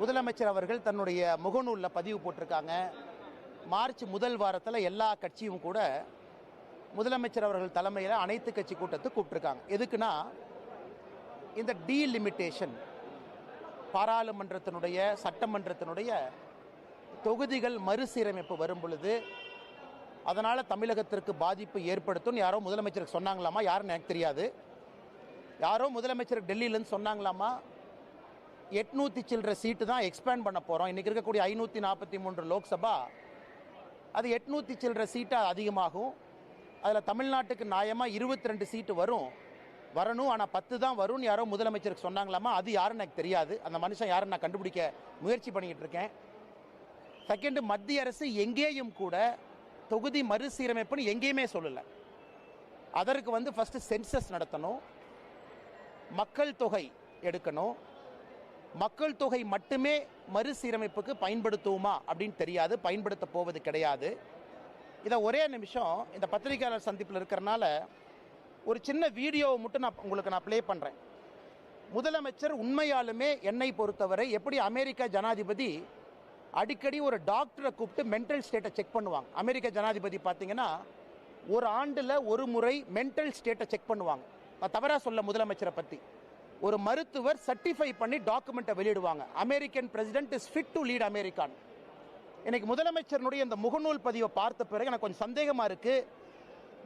முதலமைச்சர் அவர்கள் தன்னுடைய முகநூலில் பதிவு போட்டிருக்காங்க. மார்ச் முதல் வாரத்தில் எல்லா கட்சியும் கூட முதலமைச்சர் அவர்கள் தலைமையில் அனைத்து கட்சி கூட்டத்தை கூப்பிட்டுருக்காங்க. எதுக்குன்னா இந்த டீலிமிட்டேஷன் பாராளுமன்றத்தினுடைய சட்டமன்றத்தினுடைய தொகுதிகள் மறுசீரமைப்பு வரும் பொழுது அதனால் தமிழகத்திற்கு பாதிப்பு ஏற்படுத்தும் யாரோ முதலமைச்சருக்கு சொன்னாங்களாமா? யாருன்னு எனக்கு தெரியாது. யாரோ முதலமைச்சர் டெல்லியிலேருந்து சொன்னாங்களாமா? எட்நூற்றி சில்லற சீட்டு தான் எக்ஸ்பேண்ட் பண்ண போகிறோம் இன்றைக்கி இருக்கக்கூடிய ஐநூற்றி நாற்பத்தி மூன்று லோக்சபா அது எட்நூற்றி சில்லற சீட்டாக அதிகமாகும். அதில் தமிழ்நாட்டுக்கு நியாயமாக இருபத்தி ரெண்டு சீட்டு வரும். வரணும் ஆனால் பத்து தான் வரும்னு யாரோ முதலமைச்சருக்கு சொன்னாங்களாமா? அது யாருன்னு எனக்கு தெரியாது. அந்த மனுஷன் யாருன்னு நான் கண்டுபிடிக்க முயற்சி பண்ணிக்கிட்டு இருக்கேன். செகண்டு மத்திய அரசு எங்கேயும் கூட தொகுதி மறுசீரமைப்புன்னு எங்கேயுமே சொல்லலை. அதற்கு வந்து ஃபஸ்ட்டு சென்சஸ் நடத்தணும். மக்கள் தொகை எடுக்கணும். மக்கள் தொகை மட்டுமே மறுசீரமைப்புக்கு பயன்படுத்துவோமா அப்படின்னு தெரியாது பயன்படுத்த போவது கிடையாது. இதை ஒரே நிமிஷம் இந்த பத்திரிகையாளர் சந்திப்பில் இருக்கிறனால ஒரு சின்ன வீடியோவை மட்டும் நான் உங்களுக்கு நான் ப்ளே பண்ணுறேன் முதலமைச்சர் உண்மையாலுமே என்னை பொறுத்தவரை எப்படி அமெரிக்க ஜனாதிபதி அடிக்கடி ஒரு டாக்டரை கூப்பிட்டு மென்டல் ஸ்டேட்டை செக் பண்ணுவாங்க. அமெரிக்க ஜனாதிபதி பார்த்தீங்கன்னா ஒரு ஆண்டில் ஒரு முறை மென்டல் ஸ்டேட்டை செக் பண்ணுவாங்க. நான் தவறாக சொல்ல முதலமைச்சரை பற்றி ஒரு மருத்துவர் சர்டிஃபை பண்ணி டாக்குமெண்ட்டை வெளியிடுவாங்க. American president is fit to lead America இன்னைக்கு முதலமைச்சருடைய இந்த முகநூல் பதிவை பார்த்த பிறகு எனக்கு கொஞ்சம் சந்தேகமாக இருக்கு.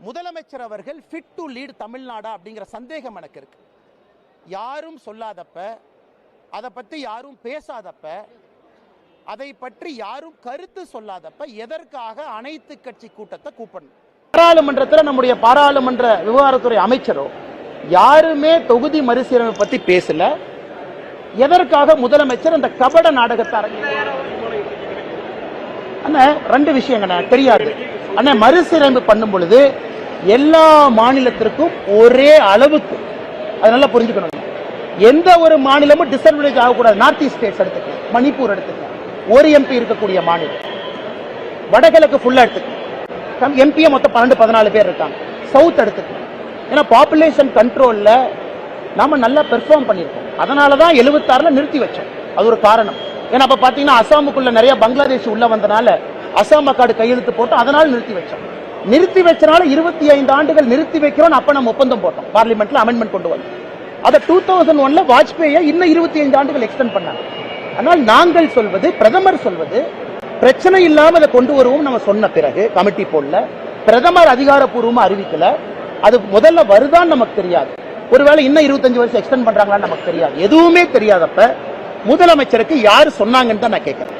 முதலமைச்சர் அவர்கள் ஃபிட் டு லீட் தமிழ்நாடா அப்படிங்கிற சந்தேகம் எனக்கு இருக்கு. யாரும் சொல்லாதப்ப அதை பற்றி யாரும் பேசாதப்ப அதை பற்றி யாரும் கருத்து சொல்லாதப்ப எதற்காக அனைத்து கட்சி கூட்டத்தை கூப்பிடணும்? பாராளுமன்றத்தில் நம்முடைய பாராளுமன்ற விவகாரத்துறை அமைச்சரோ யாருமே தொகுதி மறுசீரமைப்பு பத்தி பேசல. எதற்காக முதலமைச்சர் அந்த கபட நாடகத்தை அரங்கேற்றார்? அண்ணா ரெண்டு விஷயங்கண்ணா தெரியாது. அண்ணா மறுசீரமைப்பு பண்ணும் பொழுது எல்லா மாநிலத்திற்கும் ஒரே அளவுக்கு அது நல்லா புரிஞ்சுக்கணும் எந்த ஒரு மாநிலமும் டிஸ்அட்வான்டேஜ் ஆகக்கூடாது. நார்த் ஈஸ்ட் ஸ்டேட்ஸ் எடுத்துக்கலாம். மணிப்பூர் எடுத்துக்கலாம். ஒரு எம்பி இருக்கக்கூடிய மாநிலம். வடகிழக்கு ஃபுல்லா எடுத்துக்கலாம். எம்பியை மொத்தம் பன்னெண்டு பதினாலு பேர் இருக்காங்க. சவுத் எடுத்துக்கலாம். ஏன்னா பாப்புலேஷன் கண்ட்ரோல்ல நாம நல்லா பெர்ஃபார்ம் பண்ணியிருக்கோம். அதனால தான் எழுபத்தாறில் நிறுத்தி வச்சோம். அது ஒரு காரணம். ஏன்னா அப்ப பார்த்தீங்கன்னா அசாமுக்குள்ள நிறைய பங்களாதேஷ் உள்ள வந்தனால அசாம் அக்காடு கையெழுத்து போட்டு அதனால் நிறுத்தி வச்சோம். நிறுத்தி வச்சனால இருபத்தி ஐந்து ஆண்டுகள் நிறுத்தி வைக்கிறோம் அப்போ நம்ம ஒப்பந்தம் போட்டோம். பார்லிமெண்ட்ல அமெண்ட்மெண்ட் கொண்டு வந்தோம். அதை டூ தௌசண்ட் ஒன்ல வாஜ்பேயை இன்னும் இருபத்தி ஐந்து ஆண்டுகள் எக்ஸ்டெண்ட் பண்ணாங்க. ஆனால் நாங்கள் சொல்வது பிரதமர் சொல்வது பிரச்சனை இல்லாமல் அதை கொண்டு வருவோம் நம்ம சொன்ன பிறகு கமிட்டி போடல. பிரதமர் அதிகாரப்பூர்வமாக அறிவிக்கல. அது முதல்ல வருதான்னு நமக்கு தெரியாது. ஒருவேளை இன்னும் இருபத்தஞ்சு வருஷம் எக்ஸ்டெண்ட் பண்றாங்களான்னு நமக்கு தெரியாது. எதுவுமே தெரியாதப்ப முதலமைச்சருக்கு யார் சொன்னாங்கன்னு தான் நான் கேட்கிறேன்.